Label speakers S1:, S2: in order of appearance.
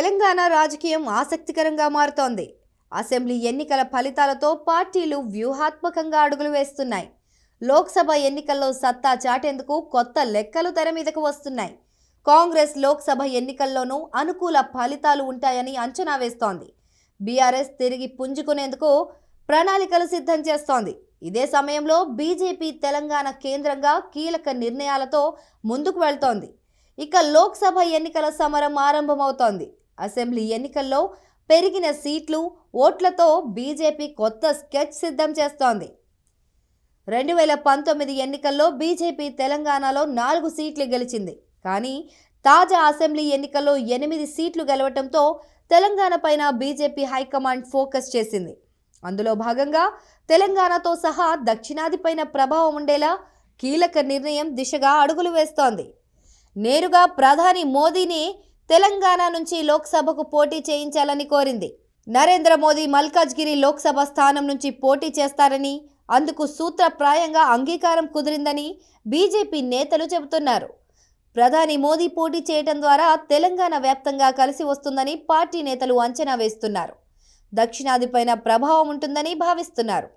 S1: తెలంగాణ రాజకీయం ఆసక్తికరంగా మారుతోంది. అసెంబ్లీ ఎన్నికల ఫలితాలతో పార్టీలు వ్యూహాత్మకంగా అడుగులు వేస్తున్నాయి. లోక్సభ ఎన్నికల్లో సత్తా చాటేందుకు కొత్త లెక్కలు తెర మీదకు వస్తున్నాయి. కాంగ్రెస్ లోక్సభ ఎన్నికల్లోనూ అనుకూల ఫలితాలు ఉంటాయని అంచనా వేస్తోంది. బీఆర్ఎస్ తిరిగి పుంజుకునేందుకు ప్రణాళికలు సిద్ధం చేస్తోంది. ఇదే సమయంలో బీజేపీ తెలంగాణ కేంద్రంగా కీలక నిర్ణయాలతో ముందుకు వెళ్తోంది. ఇక లోక్సభ ఎన్నికల సమరం ఆరంభమవుతోంది. అసెంబ్లీ ఎన్నికల్లో పెరిగిన సీట్లు ఓట్లతో బీజేపీ కొత్త స్కెచ్ సిద్ధం చేస్తోంది. రెండు వేల పంతొమ్మిది ఎన్నికల్లో బీజేపీ తెలంగాణలో నాలుగు సీట్లు గెలిచింది. కానీ తాజా అసెంబ్లీ ఎన్నికల్లో ఎనిమిది సీట్లు గెలవటంతో తెలంగాణ పైన బీజేపీ హైకమాండ్ ఫోకస్ చేసింది. అందులో భాగంగా తెలంగాణతో సహా దక్షిణాదిపైన ప్రభావం ఉండేలా కీలక నిర్ణయం దిశగా అడుగులు వేస్తోంది. నేరుగా ప్రధాని మోదీని తెలంగాణ నుంచి లోక్సభకు పోటీ చేయించాలని కోరింది. నరేంద్ర మోదీ మల్కాజ్గిరి లోక్సభ స్థానం నుంచి పోటీ చేస్తారని అందుకు సూత్రప్రాయంగా అంగీకారం కుదిరిందని బీజేపీ నేతలు చెబుతున్నారు. ప్రధాని మోదీ పోటీ చేయడం ద్వారా తెలంగాణ వ్యాప్తంగా కలిసి వస్తుందని పార్టీ నేతలు అంచనా వేస్తున్నారు. దక్షిణాదిపైన ప్రభావం ఉంటుందని భావిస్తున్నారు.